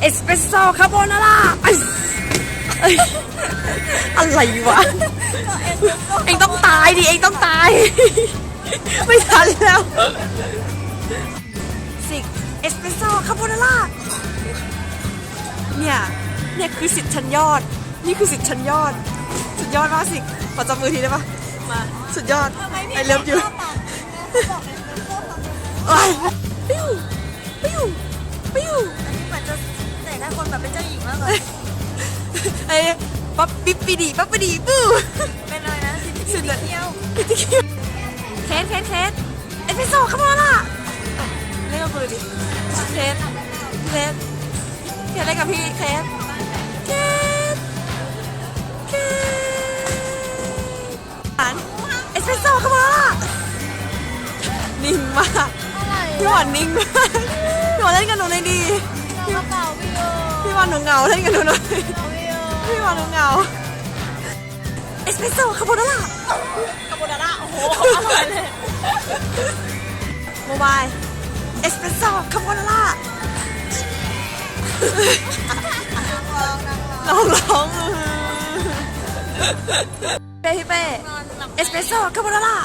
เอสเปรสโซ่คาโบนาร่าเอ้ยอะไรวะ เองต้องตายดิ เองต้องตาย ไม่ทันแล้วสิเอสเปรสโซ่คาโบนาร่าเนี่ย เนี่ยคือสิทธิ์ชั้นยอด นี่คือสิทธิ์ชั้นยอด สุดยอดมากสิขอจับมือทีได้ปะมา สุดยอดไอเลิฟอยู่ คนแบบเป็นเจ้าหญิงมากเลยไอ้ปั๊บปิ๊บปีดีปั๊บปีดีปู้เป็นอะไรนะสิสุดเลยเที่ยวเคสเคสเคสเอสเปรสโซ่ขโมยล่ะเล่นกับกูเลยดิเคสเคสเคสเล่นกับพี่เคสเคสเคสอ่านเอสเปรสโซ่ขโมยล่ะนิ่งมากอะไรพี่หวานนิ่งมากพี่หวานเล่นกับหนูหน่อยดีกระเป๋าวิ โอพี่หวานหนูเหงาเล่นกับหนูหน่อยวิโอพี่หวานหนูเหงาเอสเปรสโซ่คาโบนาร่าคาโบนาร่าโอ้โหอร่อยเลยโมบายเอสเปรสโซ่คาโบนาร่าลองลองร้องร้องเป้พี่เป้นอนหลับเอสเปรสโซ่คาโบนาร่า